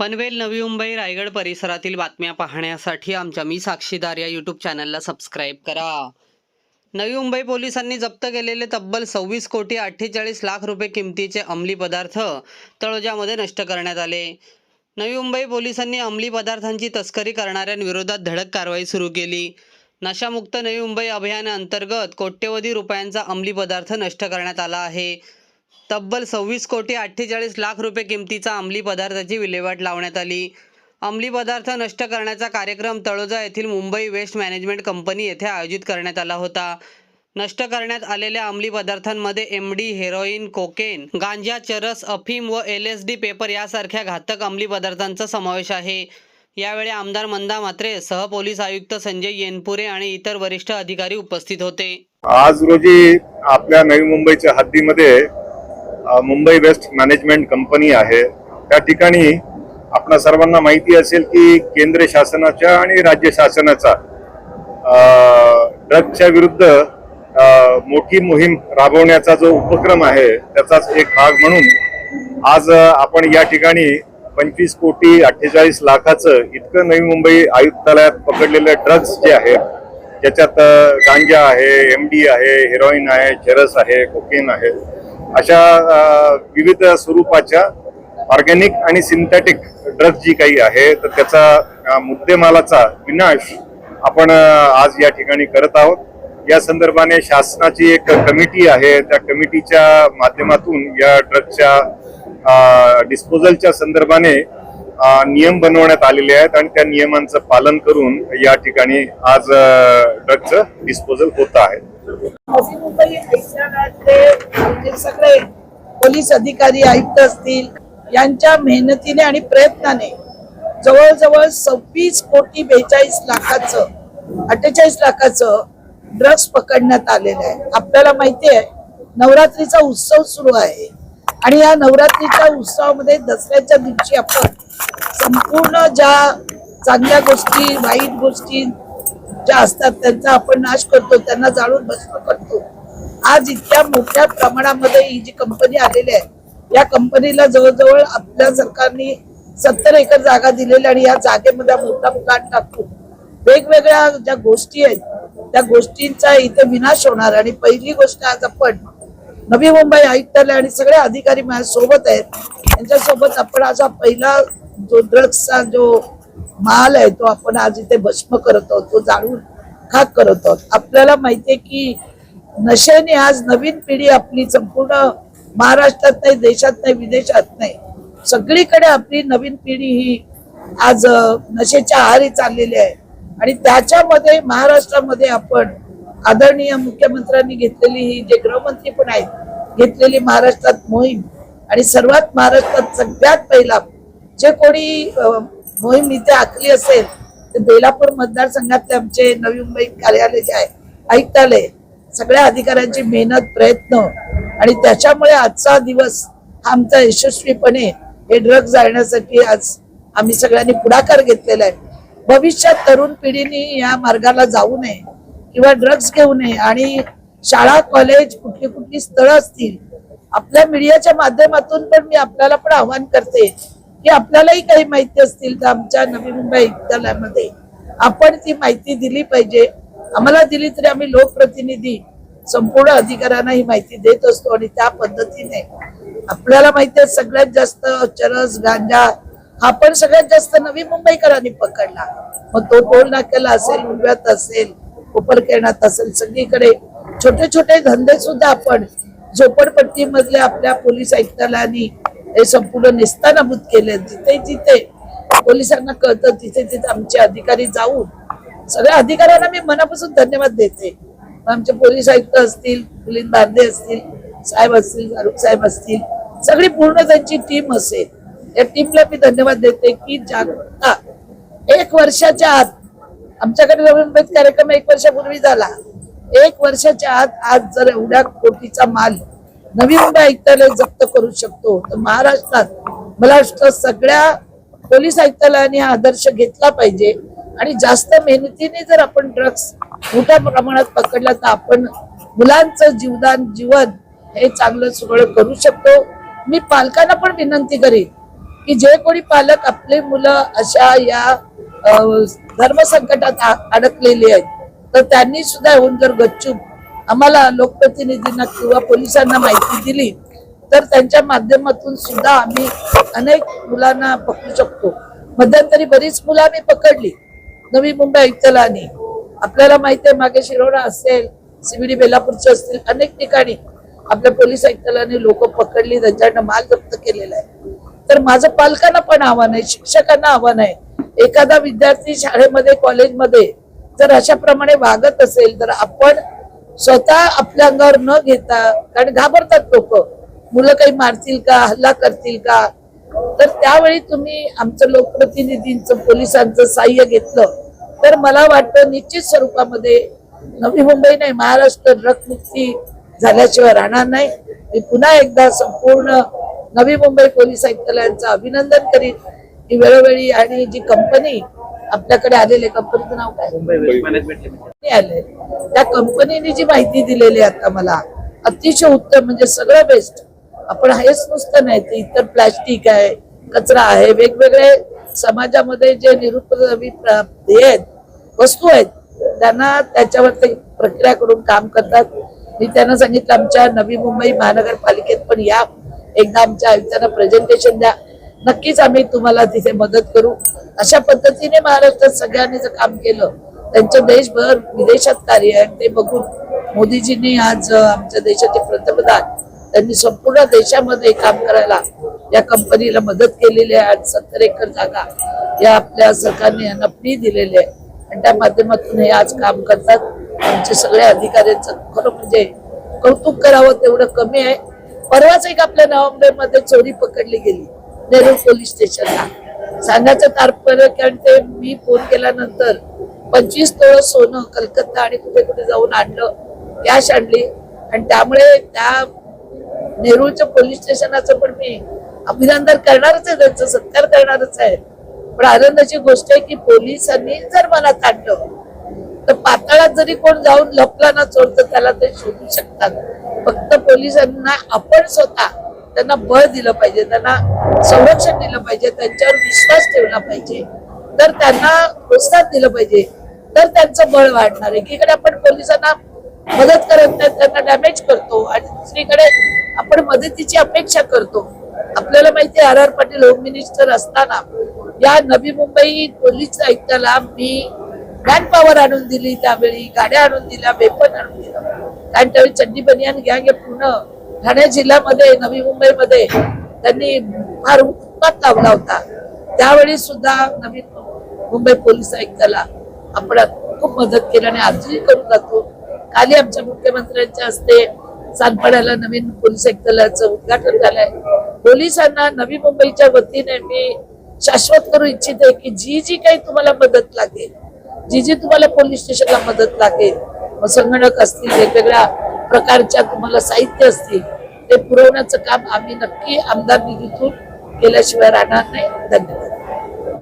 पनवेल नवी मुंबई रायगड परिसरातील बातम्या पाहण्यासाठी आमच्या मी साक्षीदार या यूट्यूब चॅनलला सबस्क्राईब करा. नवी मुंबई पोलिसांनी जप्त केलेले तब्बल सव्वीस कोटी अठ्ठेचाळीस लाख रुपये किमतीचे अंमली पदार्थ तळोजामध्ये नष्ट करण्यात आले. नवी मुंबई पोलिसांनी अंमली पदार्थांची तस्करी करणाऱ्यांविरोधात धडक कारवाई सुरू केली. नशामुक्त नवी मुंबई अभियानाअंतर्गत कोट्यवधी रुपयांचा अंमली पदार्थ नष्ट करण्यात आला आहे. तब्बल सव्वीस कोटी अठ्ठेचाळीस लाख रुपये किमतीचा अंमली पदार्थाची विल्हेवाट लावण्यात आली. अंमली पदार्थ नष्ट करण्याचा कार्यक्रम तळोजा येथील मुंबई वेस्ट मॅनेजमेंट कंपनी येथे आयोजित करण्यात आला होता. नष्ट करण्यात आलेल्या अंमली पदार्थांमध्ये एम डी हेरोईन कोकेन गांजा चरस अफीम व एल एस डी पेपर यासारख्या घातक अंमली पदार्थांचा समावेश आहे. यावेळी आमदार मंदा म्हात्रे सहपोलीस आयुक्त संजय येनपुरे आणि इतर वरिष्ठ अधिकारी उपस्थित होते. आज रोजी आपल्या नवी मुंबईच्या हद्दीमध्ये मुंबई वेस्ट मॅनेजमेंट कंपनी आहे. त्या ठिकाणी आपणा सर्वांना माहिती असेल की केंद्र शासनाच्या आणि राज्य शासनाचा ड्रग्सच्या विरुद्ध मोठी मोहीम राबवण्याचा जो उपक्रम आहे त्याचाच एक भाग म्हणून आज आपण या ठिकाणी पंचवीस कोटी अठ्ठेचाळीस लाखाचं इतकं नवी मुंबई आयुक्तालयात पकडलेले ड्रग्स जे आहेत ज्याच्यात गांजा आहे एम डी आहे हेरोईन आहे चरस आहे कोकेन आहे अशा विविध स्वरूपाच्या ऑर्गॅनिक आणि सिंथेटिक ड्रग जी काही आहे तर त्याचा मुद्देमालाचा विनाश आपण आज या ठिकाणी करत आहोत. या संदर्भाने शासनाची एक कमिटी आहे. त्या कमिटीच्या माध्यमातून या ड्रगच्या डिस्पोजलच्या संदर्भाने नियम बनवण्यात आलेले आहेत आणि त्या नियमांचं पालन करून या ठिकाणी आज ड्रगचं डिस्पोजल होत आहे. म्हणजे सगळे पोलीस अधिकारी आयुक्त असतील यांच्या मेहनतीने आणि प्रयत्नाने जवळजवळ सव्वीस कोटी बेचाळीस लाखाचं अठ्ठेचाळीस लाखाचं ड्रग्स पकडण्यात आलेलं आहे. आपल्याला माहिती आहे नवरात्रीचा उत्सव सुरू आहे. आणि या नवरात्रीच्या उत्सवामध्ये दसऱ्याच्या दिवशी आपण संपूर्ण ज्या चांगल्या गोष्टी वाईट गोष्टी ज्या असतात त्यांचा आपण नाश करतो त्यांना जाळून भस्म करतो. आज इतक्या मोठ्या प्रमाणामध्ये ही जी कंपनी आलेली आहे या कंपनीला जवळजवळ आपल्या सरकारने सत्तर एकर जागा दिलेली आणि या जागेमध्ये मोठा प्लांट टाकतो. वेगवेगळ्या ज्या गोष्टी आहेत त्या गोष्टींचा इथे विनाश होणार. आणि पहिली गोष्ट आज आपण नवी मुंबई आयुक्तालय आणि सगळे अधिकारी माझ्या सोबत आहेत. त्यांच्यासोबत आपण आज हा पहिला जो ड्रग्सचा जो माल आहे तो आपण आज इथे भस्म करत आहोत तो जाळून खाक करत आहोत. आपल्याला माहितीये की नशेने आज नवीन पिढी आपली संपूर्ण महाराष्ट्रात नाही देशात नाही विदेशात नाही. सगळीकडे आपली नवीन पिढी ही आज नशेच्या आहारी चाललेली आहे. आणि त्याच्यामध्ये महाराष्ट्रामध्ये आपण आदरणीय मुख्यमंत्र्यांनी घेतलेली ही जे गृहमंत्री पण आहेत घेतलेली महाराष्ट्रात मोहीम आणि सर्वात महाराष्ट्रात सगळ्यात पहिला जे कोणी मोहीम इथे आखली असेल तर बेलापूर मतदारसंघातले आमचे नवी मुंबई कार्यालय जे आहे ऐकतालय सगळ्या अधिकाऱ्यांची मेहनत प्रयत्न आणि त्याच्यामुळे आजचा दिवस हा आमचा यशस्वीपणे हे ड्रग जाळण्यासाठी आज आम्ही सगळ्यांनी पुढाकार घेतलेला आहे. भविष्यात तरुण पिढीने या मार्गाला जाऊ नये. किंवा ड्रग्ज घेऊ नये आणि शाळा कॉलेज कुठली कुठली स्थळं असतील आपल्या मीडियाच्या माध्यमातून पण मी आपल्याला पण आव्हान करते की आपल्यालाही काही माहिती असतील तर आमच्या नवी मुंबई विद्यालयामध्ये. आपण ती माहिती दिली पाहिजे. आम्हाला दिली तरी आम्ही लोकप्रतिनिधी संपूर्ण अधिकाऱ्यांना ही माहिती देत असतो आणि त्या पद्धतीने आपल्याला माहिती आहे सगळ्यात जास्त चरस गांजा हा पण सगळ्यात जास्त नवी मुंबईकरांनी पकडला. मग तो टोल नाक्याला असेल उलव्यात असेल कोपरखेरणात असेल सगळीकडे. छोटे छोटे धंदे सुद्धा आपण झोपडपट्टी मधल्या आपल्या पोलीस आयुक्तालयाने हे संपूर्ण निस्तानाभूत केले. जिथे जिथे पोलिसांना कळतं तिथे तिथे आमचे अधिकारी जाऊन सगळ्या अधिकाऱ्यांना मी मनापासून धन्यवाद देते. आमचे पोलीस आयुक्त असतील मिलिंद बांधे असतील साहेब असतील फारुख साहेब असतील सगळी पूर्ण त्यांची टीम असेल. या टीमला मी धन्यवाद देते की जागरूकता एक वर्षाच्या आत आमच्याकडे नवीन कार्यक्रम एक वर्षापूर्वी झाला. एक वर्षाच्या आत आज जर एवढ्या कोटीचा माल नवी मुंबई आयुक्तालय जप्त करू शकतो तर महाराष्ट्रात मला वाटतं सगळ्या पोलीस आयुक्तालयाने हा आदर्श घेतला पाहिजे. आणि जास्त मेहनतीने जर आपण ड्रग्स मोठ्या प्रमाणात पकडला तर आपण मुलांचं जीवदान जीवन हे चांगलं सुरळ करू शकतो. मी पालकांना पण विनंती करेन की जे कोणी पालक आपले मुलं अशा या धर्मसंकटात अडकलेले अडकलेली आहेत. तर त्यांनी सुद्धा येऊन जर गच्चूप आम्हाला लोकप्रतिनिधींना किंवा पोलिसांना माहिती दिली तर त्यांच्या माध्यमातून सुद्धा आम्ही अनेक मुलांना पकडू शकतो. मध्यंतरी बरीच मुलं आम्ही पकडली. नवी मुंबई आयुक्तालयाने आपल्याला माहिती आहे मागे शिरोडा असेल सीबीडी बेलापूरचे असतील अनेक ठिकाणी आपल्या पोलीस आयुक्तालयाने लोक पकडली त्यांच्याकडनं माल जप्त केलेला आहे. तर माझं पालकांना पण आव्हान आहे शिक्षकांना आव्हान आहे एखादा विद्यार्थी शाळेमध्ये कॉलेजमध्ये जर अशा प्रमाणे वागत असेल तर आपण स्वतः आपल्या अंगावर न घेता कारण घाबरतात लोक. मुलं काही मारतील का हल्ला करतील का? तर त्यावेळी तुम्ही आमचं लोकप्रतिनिधींचं पोलिसांचं सहाय्य घेतलं. तर मला वाटतं निश्चित स्वरूपामध्ये नवी मुंबई नाही महाराष्ट्र ड्रगमुक्ती झाल्याशिवाय राहणार नाही. मी पुन्हा एकदा संपूर्ण नवी मुंबई पोलीस आयुक्तालयांचं अभिनंदन करीन. की वेळोवेळी आणि जी कंपनी आपल्याकडे आलेली कंपनीचं नाव काय? कंपनी आले. त्या कंपनीने जी माहिती दिलेली आता मला अतिशय उत्तम म्हणजे सगळं बेस्ट आपण हेच नुसतं नाही ते इतर प्लॅस्टिक आहे कचरा आहे वेगवेगळे समाजामध्ये जे निरुपयोगी हे आहेत वस्तू आहेत त्यांना त्याच्यावर ते प्रक्रिया करून काम करतात. मी त्यांना सांगितलं आमच्या नवी मुंबई महानगरपालिकेत पण या. एकदा आमच्या आयुक्तांना प्रेझेंटेशन द्या. नक्कीच आम्ही तुम्हाला तिथे मदत करू. अशा पद्धतीने महाराष्ट्रात सगळ्यांनी जर काम केलं त्यांचं देशभर विदेशात कार्य आहे ते बघून मोदीजींनी आज आमच्या देशाचे पंतप्रधान त्यांनी संपूर्ण देशामध्ये काम करायला या कंपनीला मदत केलेली आहे आज सत्तर एकर जागा या आपल्या सरकारने यांना फ्री दिलेली आहे. आणि त्या माध्यमातून हे आज काम करतात. आमचे सगळे अधिकाऱ्यांचं खरं म्हणजे कौतुक करावं तेवढं कमी आहे. परवाच एक आपल्या नोव्हेंबरमध्ये चोरी पकडली गेली. नेहरू पोलीस स्टेशनला. सांगायचं तात्पर्य कारण ते मी फोन केल्यानंतर पंचवीस तोळ सोनं कलकत्ता आणि कुठे कुठे जाऊन आणलं कॅश आणली. आणि त्यामुळे त्या नेहरूच्या पोलीस स्टेशनाचं पण मी अभिनंदन करणारच आहे त्यांचं सत्कार करणारच आहे. पण आनंदाची गोष्ट आहे की पोलिसांनी जर मला आणलं तर पाताळात जरी कोण जाऊन लपला ना चोर तर त्याला ते शोधू शकतात. फक्त पोलिसांना आपण स्वतः त्यांना बळ दिलं पाहिजे त्यांना संरक्षण दिलं पाहिजे त्यांच्यावर विश्वास ठेवला पाहिजे. तर त्यांना प्रोत्साहन दिलं पाहिजे. तर त्यांचं बळ वाढणार. आहे एकीकडे आपण पोलिसांना मदत करत नाही त्यांना डॅमेज करतो आणि दुसरीकडे आपण मदतीची अपेक्षा करतो. आपल्याला माहिती R R Patil home minister असताना या नवी मुंबई पोलीस आयुक्ताला मी मॅन पॉवर आणून दिली त्यावेळी गाड्या आणून दिल्या वेपन आणून दिलं. कारण त्यावेळी चड्डी बनियान गँग हे पूर्ण ठाणे जिल्ह्यामध्ये नवी मुंबईमध्ये त्यांनी फार उत्पात लावला होता. त्यावेळी सुद्धा नवी मुंबई पोलीस आयुक्ताला आपण खूप मदत केली आणि आजही करू जातो. काली आमच्या मुख्यमंत्र्यांच्या हस्ते सानपाड्याला नवीन पोलीस आयुक्तालयाचं उद्घाटन झालंय. पोलिसांना नवी मुंबईच्या वतीने मी शाश्वत करू इच्छिते की जी जी काही तुम्हाला मदत लागेल जी जी तुम्हाला पोलीस स्टेशनला मदत लागेल मग संगणक असतील वेगवेगळ्या प्रकारच्या तुम्हाला साहित्य असतील ते पुरवण्याचं काम आम्ही नक्की आमदार निधीतून केल्याशिवाय राहणार नाही. धन्यवाद.